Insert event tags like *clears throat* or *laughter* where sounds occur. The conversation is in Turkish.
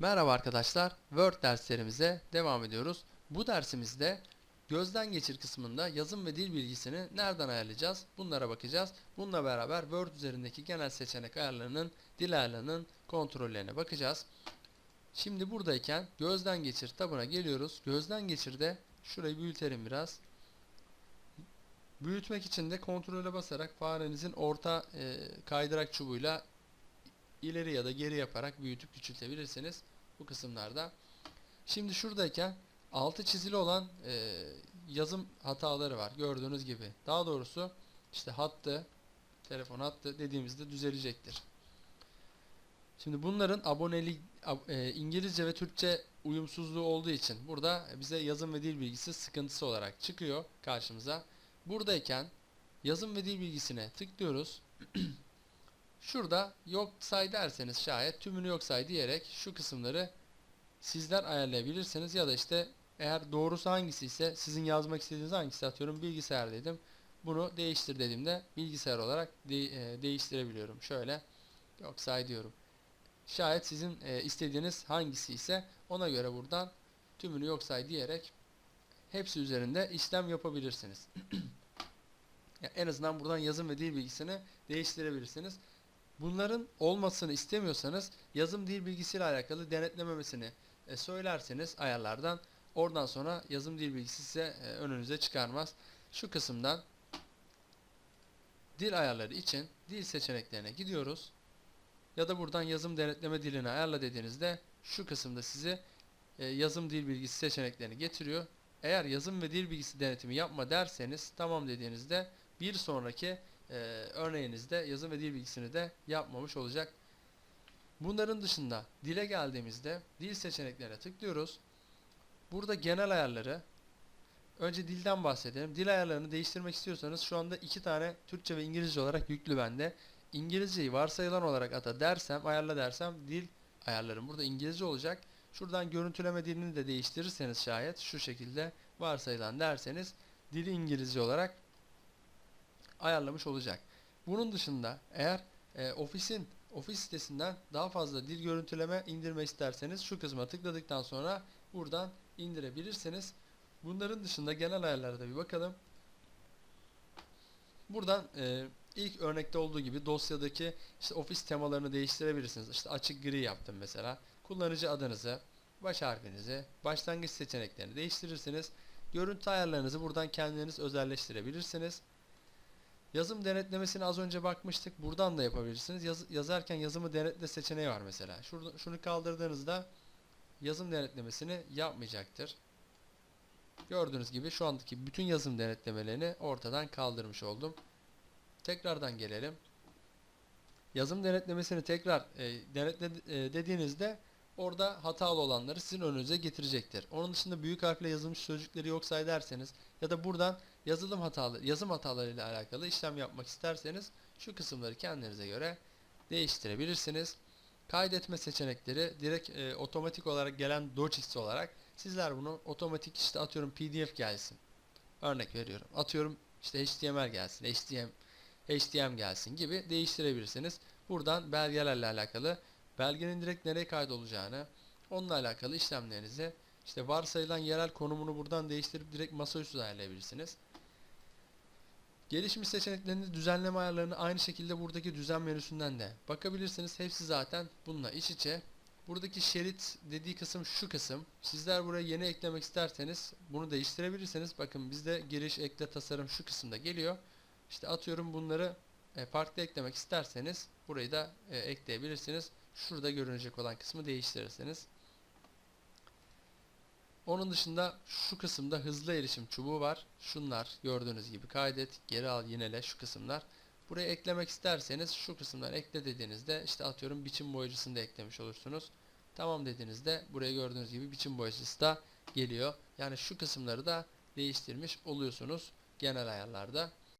Merhaba arkadaşlar, Word derslerimize devam ediyoruz. Bu dersimizde gözden geçir kısmında yazım ve dil bilgisini nereden ayarlayacağız? Bunlara bakacağız. Bununla beraber Word üzerindeki genel seçenek ayarlarının, dil ayarlarının kontrollerine bakacağız. Şimdi buradayken gözden geçir tabına geliyoruz. Gözden geçirde şurayı büyütelim biraz. Büyütmek için de kontrole basarak farenizin orta e, kaydırak çubuğuyla ileri ya da geri yaparak büyütüp küçültebilirsiniz bu kısımlarda. Şimdi şuradayken altı çizili olan e, yazım hataları var gördüğünüz gibi. Daha doğrusu işte hattı, telefon hattı dediğimizde düzelecektir. Şimdi bunların abonelik ab- e, İngilizce ve Türkçe uyumsuzluğu olduğu için burada bize yazım ve dil bilgisi sıkıntısı olarak çıkıyor karşımıza. Buradayken yazım ve dil bilgisine tıklıyoruz. *clears throat* Şurada yok say derseniz şayet tümünü yok say diyerek şu kısımları sizler ayarlayabilirsiniz ya da işte eğer doğrusu hangisi ise sizin yazmak istediğiniz hangisi atıyorum bilgisayar dedim. Bunu değiştir dediğimde bilgisayar olarak de- e, değiştirebiliyorum. Şöyle yok say diyorum. Şayet sizin e, istediğiniz hangisi ise ona göre buradan tümünü yok say diyerek hepsi üzerinde işlem yapabilirsiniz. *clears throat* Ya en azından buradan yazım ve dil bilgisini değiştirebilirsiniz. Bunların olmasını istemiyorsanız yazım dil bilgisiyle alakalı denetlememesini e, söylerseniz ayarlardan oradan sonra yazım dil bilgisi size e, önünüze çıkarmaz. Şu kısımdan dil ayarları için dil seçeneklerine gidiyoruz. Ya da buradan yazım denetleme dilini ayarla dediğinizde şu kısımda sizi e, yazım dil bilgisi seçeneklerini getiriyor. Eğer yazım ve dil bilgisi denetimi yapma derseniz tamam dediğinizde bir sonraki e, örneğinizde yazım ve dil bilgisini de yapmamış olacak. Bunların dışında dile geldiğimizde dil seçeneklerine tıklıyoruz. Burada genel ayarları önce dilden bahsedelim. Dil ayarlarını değiştirmek istiyorsanız şu anda iki tane Türkçe ve İngilizce olarak yüklü bende. İngilizceyi varsayılan olarak ata dersem, ayarla dersem dil ayarlarım burada İngilizce olacak. Şuradan görüntüleme dilini de değiştirirseniz şayet şu şekilde varsayılan derseniz dili İngilizce olarak ayarlamış olacak. Bunun dışında eğer e, ofisin ofis sitesinden daha fazla dil görüntüleme indirme isterseniz şu kısma tıkladıktan sonra buradan indirebilirsiniz. Bunların dışında genel ayarlara da bir bakalım. Buradan e, ilk örnekte olduğu gibi dosyadaki işte ofis temalarını değiştirebilirsiniz. İşte açık gri yaptım mesela. Kullanıcı adınızı, baş harfinizi, başlangıç seçeneklerini değiştirirsiniz. Görüntü ayarlarınızı buradan kendiniz özelleştirebilirsiniz. Yazım denetlemesine az önce bakmıştık. Buradan da yapabilirsiniz. Yaz- yazarken yazımı denetle seçeneği var mesela. Şurada, şunu kaldırdığınızda yazım denetlemesini yapmayacaktır. Gördüğünüz gibi şu andaki bütün yazım denetlemelerini ortadan kaldırmış oldum. Tekrardan gelelim. Yazım denetlemesini tekrar e, denetle e, dediğinizde orada hatalı olanları sizin önünüze getirecektir. Onun dışında büyük harfle yazılmış sözcükleri yok say ya da buradan yazılım hatalı, yazım hatalarıyla alakalı işlem yapmak isterseniz şu kısımları kendinize göre değiştirebilirsiniz. Kaydetme seçenekleri direkt e, otomatik olarak gelen docx olarak sizler bunu otomatik işte atıyorum pdf gelsin. Örnek veriyorum. Atıyorum işte html gelsin, htm HTML gelsin gibi değiştirebilirsiniz. Buradan belgelerle alakalı belgenin direkt nereye kaydolacağını, onunla alakalı işlemlerinizi işte varsayılan yerel konumunu buradan değiştirip direkt masaüstü ayarlayabilirsiniz. Gelişmiş seçeneklerinde düzenleme ayarlarını aynı şekilde buradaki düzen menüsünden de bakabilirsiniz. Hepsi zaten bununla iç içe. Buradaki şerit dediği kısım şu kısım. Sizler buraya yeni eklemek isterseniz bunu değiştirebilirsiniz. Bakın bizde giriş ekle tasarım şu kısımda geliyor. İşte atıyorum bunları e, farklı eklemek isterseniz burayı da e, ekleyebilirsiniz. Şurada görünecek olan kısmı değiştirirsiniz. Onun dışında şu kısımda hızlı erişim çubuğu var. Şunlar gördüğünüz gibi kaydet, geri al, yinele şu kısımlar. Buraya eklemek isterseniz şu kısımdan ekle dediğinizde işte atıyorum biçim boyacısını da eklemiş olursunuz. Tamam dediğinizde buraya gördüğünüz gibi biçim boyacısı da geliyor. Yani şu kısımları da değiştirmiş oluyorsunuz genel ayarlarda.